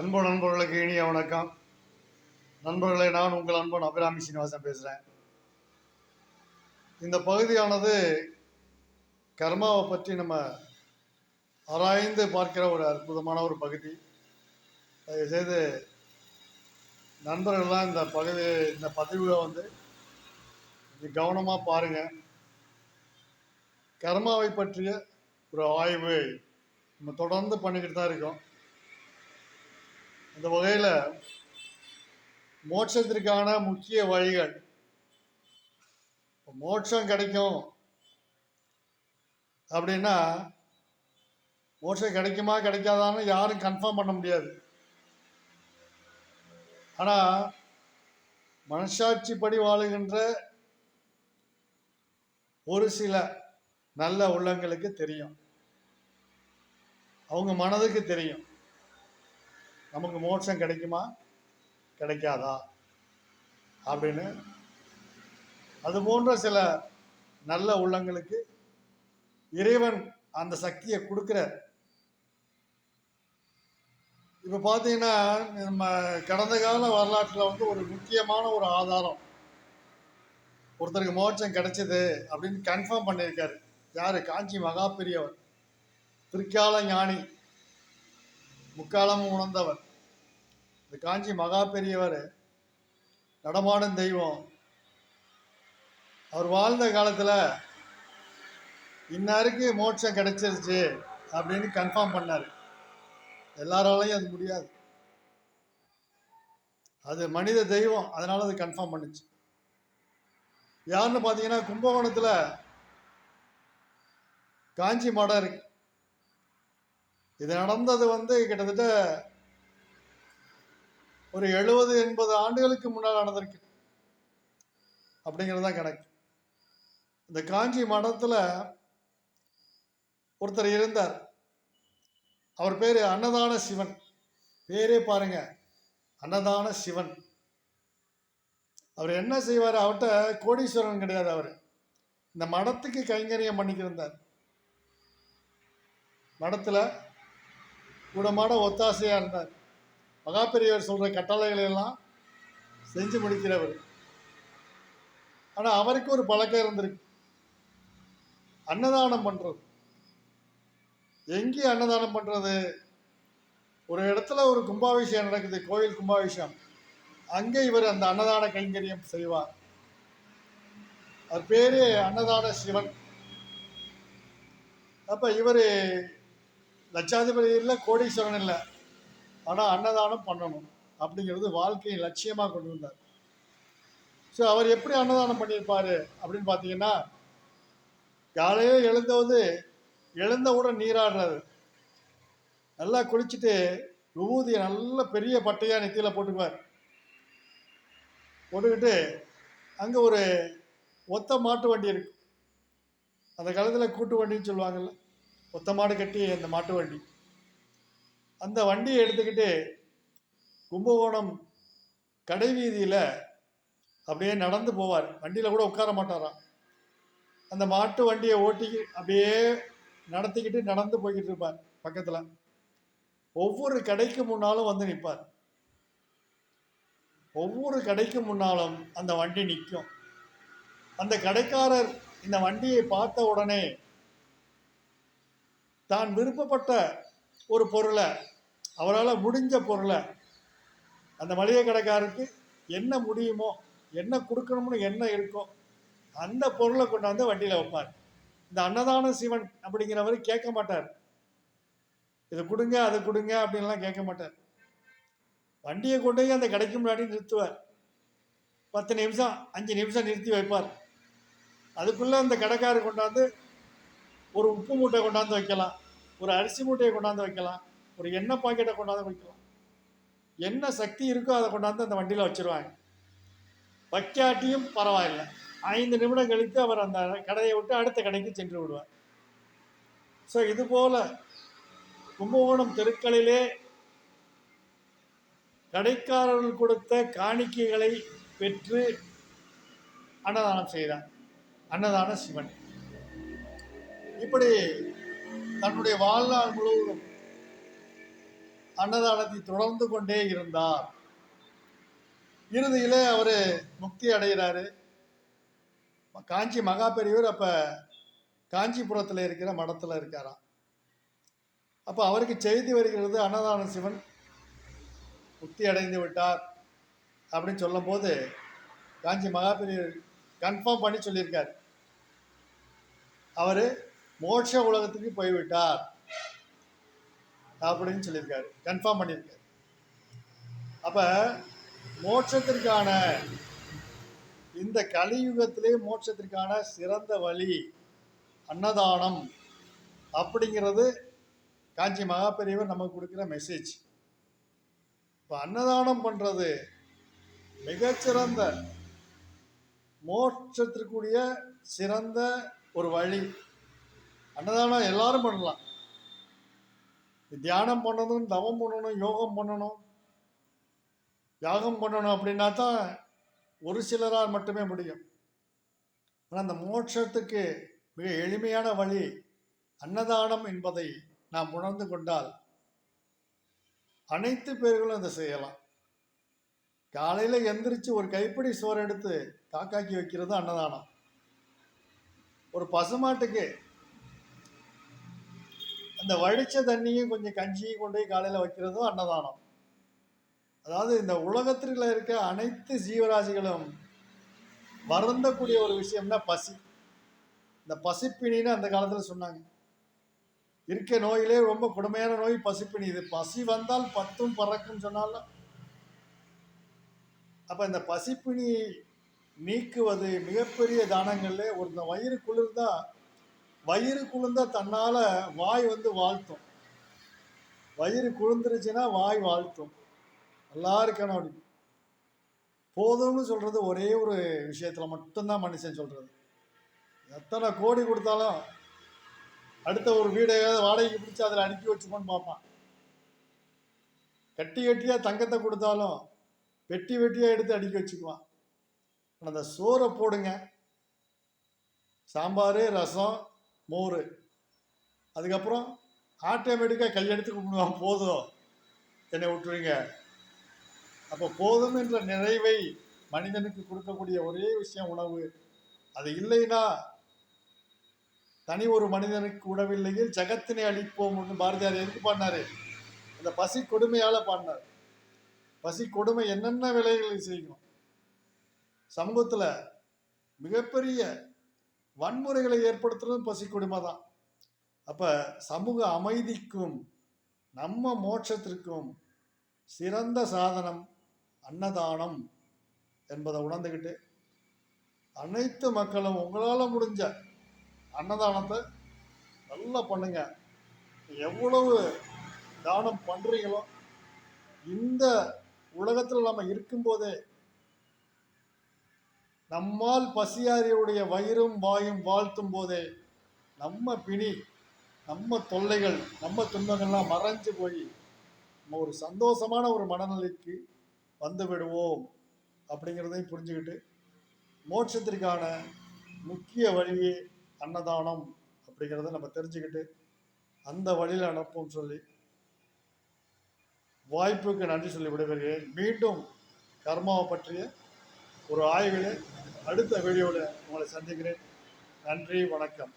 அன்பு நண்பர்களுக்கு இனிய வணக்கம். நண்பர்களே நான் உங்கள் அன்பன் அபிராமி சீனிவாசன் பேசுகிறேன் இந்த பகுதியானது கர்மாவை பற்றி நம்ம ஆராய்ந்து பார்க்கிற ஒரு அற்புதமான ஒரு பகுதி. தயவுசெய்து நண்பர்கள்லாம் இந்த பகுதி இந்த பதிவுகளை வந்து கொஞ்சம் கவனமாக பாருங்கள் கர்மாவை பற்றிய ஒரு ஆய்வு நம்ம தொடர்ந்து பண்ணிக்கிட்டு தான் இருக்கோம். அந்த வகையில் மோட்சத்திற்கான முக்கிய வழிகள். மோட்சம் கிடைக்கும். அப்படின்னா மோட்சம் கிடைக்குமா கிடைக்காதான்னு யாரும் கன்ஃபார்ம் பண்ண முடியாது. ஆனால் மனசாட்சிப்படி வாழுகின்ற ஒரு சில நல்ல உள்ளங்களுக்கு தெரியும். அவங்க மனதுக்கு தெரியும். நமக்கு மோட்சம் கிடைக்குமா? கிடைக்காதா? அப்படின்னு. அது போன்ற சில நல்ல உள்ளங்களுக்கு இறைவன் அந்த சக்தியை கொடுக்குறார். இப்போ பார்த்தீங்கன்னா நம்ம கடந்த கால வரலாற்றில் வந்து ஒரு முக்கியமான ஒரு ஆதாரம். ஒருத்தருக்கு மோட்சம் கிடைச்சது அப்படின்னு கன்ஃபார்ம் பண்ணியிருக்காரு. யார்? காஞ்சி மகா பெரியவர் திருக்கால ஞானி. முக்காலமும் உணர்ந்தவர். இந்த காஞ்சி மகா பெரியவர் நடமாடும் தெய்வம். அவர் வாழ்ந்த காலத்தில் இன்னாருக்கு மோட்சம் கிடைச்சிருச்சு அப்படின்னு கன்ஃபார்ம் பண்ணார். எல்லாராலையும் அது முடியாது. அது மனித தெய்வம் அதனால் அது கன்ஃபார்ம் பண்ணுச்சு. யாருன்னு பார்த்தீங்கன்னா கும்பகோணத்தில் காஞ்சி மடம் இருக்கு. இது நடந்தது வந்து கிட்டத்தட்ட ஒரு எழுபது எண்பது ஆண்டுகளுக்கு முன்னால் நடந்திருக்கு அப்படிங்கிறது தான் கணக்கு. இந்த காஞ்சி மடத்தில் ஒருத்தர் இருந்தார். அவர் பேர் அன்னதான சிவன். பேரே பாருங்க அன்னதான சிவன். அவர் என்ன செய்வார்? அவர்கிட்ட கோடீஸ்வரன் கிடையாது அவர். இந்த மடத்துக்கு கைங்கரியம் பண்ணிக்கிருந்தார் மடத்தில் கூடமாட ஒத்தாசையாக இருந்தார். மகாபெரியவர் சொல்கிற கட்டளைகளை எல்லாம் செஞ்சு முடிக்கிறவர். ஆனால் அவருக்கு ஒரு பழக்கம் இருந்திருக்கு. அன்னதானம் பண்ணுறது எங்கே அன்னதானம் பண்ணுறது ஒரு இடத்துல ஒரு கும்பாபிஷேகம் நடக்குது கோயில் கும்பாபிஷேகம். அங்கே இவர் அந்த அன்னதான கைங்கரியம் செய்வார். அவர் பேரே அன்னதான சிவன். அப்போ இவர் லட்சாதிபதி இல்லை கோடீஸ்வரன் இல்லை. ஆனால் அன்னதானம் பண்ணணும் அப்படிங்கிறது வாழ்க்கையை லட்சியமாக கொண்டு வந்தார். ஸோ அவர் எப்படி அன்னதானம் பண்ணியிருப்பார் அப்படின்னு பார்த்தீங்கன்னா காலையில் எழுந்தவது எழுந்தவுடன் நீராடுறது நல்லா குளிச்சுட்டு விபூதியை நல்ல பெரிய பட்டையாக நெத்தியில் போட்டுக்குவார். போட்டுக்கிட்டு அங்கே ஒரு ஒத்த மாட்டு வண்டி இருக்கு. அந்த காலத்தில் கூட்டு வண்டின்னு சொல்லுவாங்கல்ல ஒத்த மாடு கட்டி அந்த மாட்டு வண்டி. அந்த வண்டியை எடுத்துக்கிட்டு கும்பகோணம் கடை வீதியில் அப்படியே நடந்து போவார். வண்டியில் கூட உட்கார மாட்டாராம். அந்த மாட்டு வண்டியை ஓட்டி அப்படியே நடத்திக்கிட்டு நடந்து போய்கிட்டு இருப்பார் பக்கத்தில். ஒவ்வொரு கடைக்கு முன்னாலும் வந்து நிற்பார். ஒவ்வொரு கடைக்கு முன்னாலும் அந்த வண்டி நிற்கும். அந்த கடைக்காரர் இந்த வண்டியை பார்த்த உடனே தான் விருப்பப்பட்ட ஒரு பொருளை அவரால் முடிஞ்ச பொருளை அந்த மளிகை கடைக்காரருக்கு என்ன முடியுமோ என்ன கொடுக்கணும்னு என்ன இருக்கோ அந்த பொருளை கொண்டாந்து வண்டியில் வைப்பார். இந்த அன்னதான சிவன் அப்படிங்கிறவர் கேட்க மாட்டார். இதை கொடுங்க அதை கொடுங்க அப்படின்லாம் கேட்க மாட்டார். வண்டியை கொண்டு போய் அந்த கடைக்கு முன்னாடி நிறுத்துவார். பத்து நிமிஷம் அஞ்சு நிமிஷம் நிறுத்தி வைப்பார். அதுக்குள்ளே அந்த கடைக்காரர் கொண்டாந்து ஒரு உப்பு மூட்டை கொண்டாந்து வைக்கலாம். ஒரு அரிசி மூட்டையை கொண்டாந்து வைக்கலாம். ஒரு எண்ணெய் பாக்கெட்டை கொண்டாந்து வைக்கலாம். என்ன சக்தி இருக்கோ அதை கொண்டாந்து அந்த வண்டியில் வச்சுருவாங்க. வைக்காட்டியும் பரவாயில்லை. ஐந்து நிமிடம் கழித்து அவர் அந்த கடையை விட்டு அடுத்த கடைக்கு சென்று விடுவார். ஸோ இதுபோல் கும்பகோணம் தெருக்களிலே கடைக்காரர்கள் கொடுத்த காணிக்கைகளை பெற்று அன்னதானம் செய்தார் அன்னதான சிவன். இப்படி தன்னுடைய வாழ்நாள் முழுவதும் அன்னதானத்தை தொடர்ந்து கொண்டே இருந்தார். இறுதியிலே அவர் முக்தி அடைகிறாரு. காஞ்சி மகா பெரியவர் அப்போ காஞ்சிபுரத்தில் இருக்கிற மடத்தில் இருக்காராம். அப்போ அவருக்கு செய்தி வருகிறது அன்னதான சிவன் முக்தி அடைந்து விட்டார் அப்படின்னு சொல்லும்போது காஞ்சி மகாபெரியர் கன்ஃபார்ம் பண்ணி சொல்லியிருக்கார். அவர் மோட்ச உலகத்துக்கு போய்விட்டார். அப்படின்னு சொல்லியிருக்காரு. கன்ஃபார்ம் பண்ணியிருக்காரு. அப்போ மோட்சத்திற்கான இந்த கலியுகத்திலே மோட்சத்திற்கான சிறந்த வழி அன்னதானம் அப்படிங்கிறது காஞ்சி மகாபெரியவர் நமக்கு கொடுக்குற மெசேஜ் இப்போ அன்னதானம் பண்ணுறது மிகச்சிறந்த மோட்சத்திற்குரிய சிறந்த ஒரு வழி. அன்னதானம் எல்லாரும் பண்ணலாம். தியானம் பண்ணணும் தவம் பண்ணணும் யோகம் பண்ணணும். யாகம் பண்ணணும் அப்படின்னா தான் ஒரு சிலரால் மட்டுமே முடியும். ஆனால் அந்த மோட்சத்துக்கு மிக எளிமையான வழி அன்னதானம் என்பதை நாம் உணர்ந்து கொண்டால் அனைத்து பேர்களும் அதை செய்யலாம். காலையில் எந்திரிச்சு ஒரு கைப்பிடி சோறு எடுத்து காக்காக்கி வைக்கிறது அன்னதானம். ஒரு பசுமாட்டுக்கு இந்த வடித்த தண்ணியும் கொஞ்சம் கஞ்சியும் கொண்டு போய் காலையில் வைக்கிறதும் அன்னதானம். அதாவது இந்த உலகத்தில் இருக்க அனைத்து ஜீவராசிகளும் வருந்தக்கூடிய ஒரு விஷயம்னா பசி. இந்த பசிப்பிணின்னு அந்த காலத்தில் சொன்னாங்க. இருக்க நோயிலே ரொம்ப கொடுமையான நோய் பசிப்பிணி. இது பசி வந்தால் பத்தும் பறக்கும் சொன்னாலும் அப்போ இந்த பசிப்பிணி நீக்குவது மிகப்பெரிய தானங்கள்ல ஒரு இந்த வயிறு குளிர்ந்தால் வயிறு குளிர்ந்தா தன்னால வாய் வந்து வாழ்த்தும். வயிறு குளிர்ந்துருச்சுன்னா வாய் வாழ்த்தும். நல்லா இருக்கணும் அப்படி. போதும்னு சொல்றது ஒரே ஒரு விஷயத்துல மட்டும்தான் மனுஷன் சொல்றது. எத்தனை கோடி கொடுத்தாலும் அடுத்த ஒரு வீடையாவது வாடகைக்கு பிடிச்சி அதில் அடுக்கி வச்சுக்கோன்னு பார்ப்பான். கட்டி கட்டியாக தங்கத்தை கொடுத்தாலும் வெட்டி வெட்டியாக எடுத்து அடுக்கி வச்சுக்குவான். அந்த சோறை போடுங்க. சாம்பார் ரசம் மோர். அதுக்கப்புறம் ஆட்டோமேட்டிக்காக கையெடுத்து கும்பிடுவான் போதும். என்னை விட்டுருங்க. அப்போ போதும் என்ற நிறைவை மனிதனுக்கு கொடுக்கக்கூடிய ஒரே விஷயம் உணவு. அது இல்லைன்னா தனி ஒரு மனிதனுக்கு உணவில்லையில் ஜகத்தினை அழிப்போம்னு பாரதியார் எதுக்கு பாடினாரு? அந்த பசி கொடுமையால் பாடினார். பசி கொடுமை என்னென்ன விலைகளை செய்யும்? சமூகத்தில் மிகப்பெரிய வன்முறைகளை ஏற்படுத்துறதும் பசி கொடுமை தான் அப்போ சமூக அமைதிக்கும் நம்ம மோட்சத்திற்கும் சிறந்த சாதனம் அன்னதானம் என்பதை உணர்ந்துக்கிட்டு அனைத்து மக்களும் உங்களால் முடிஞ்ச அன்னதானத்தை நல்லா பண்ணுங்க. எவ்வளவு தானம் பண்ணுறீங்களோ இந்த உலகத்தில் நம்ம இருக்கும்போதே நம்மால் பசியாரியுடைய வயிறும் வாயும் வாழ்த்தும் போதே நம்ம பிணி நம்ம தொல்லைகள் நம்ம துன்பங்கள்லாம் மறைஞ்சு போய் நம்ம ஒரு சந்தோஷமான ஒரு மனநிலைக்கு வந்து விடுவோம் அப்படிங்கிறதையும் புரிஞ்சுக்கிட்டு மோட்சத்திற்கான முக்கிய வழியே அன்னதானம் அப்படிங்கிறத நம்ம தெரிஞ்சுக்கிட்டு அந்த வழியில் அனுப்போம் சொல்லி வாய்ப்புக்கு நன்றி சொல்லி விடுவீர்கள் மீண்டும் கர்மாவை பற்றிய ஒரு ஆய்வில் அடுத்த வீடியோவில் உங்களை சந்திக்கிறேன். நன்றி வணக்கம்.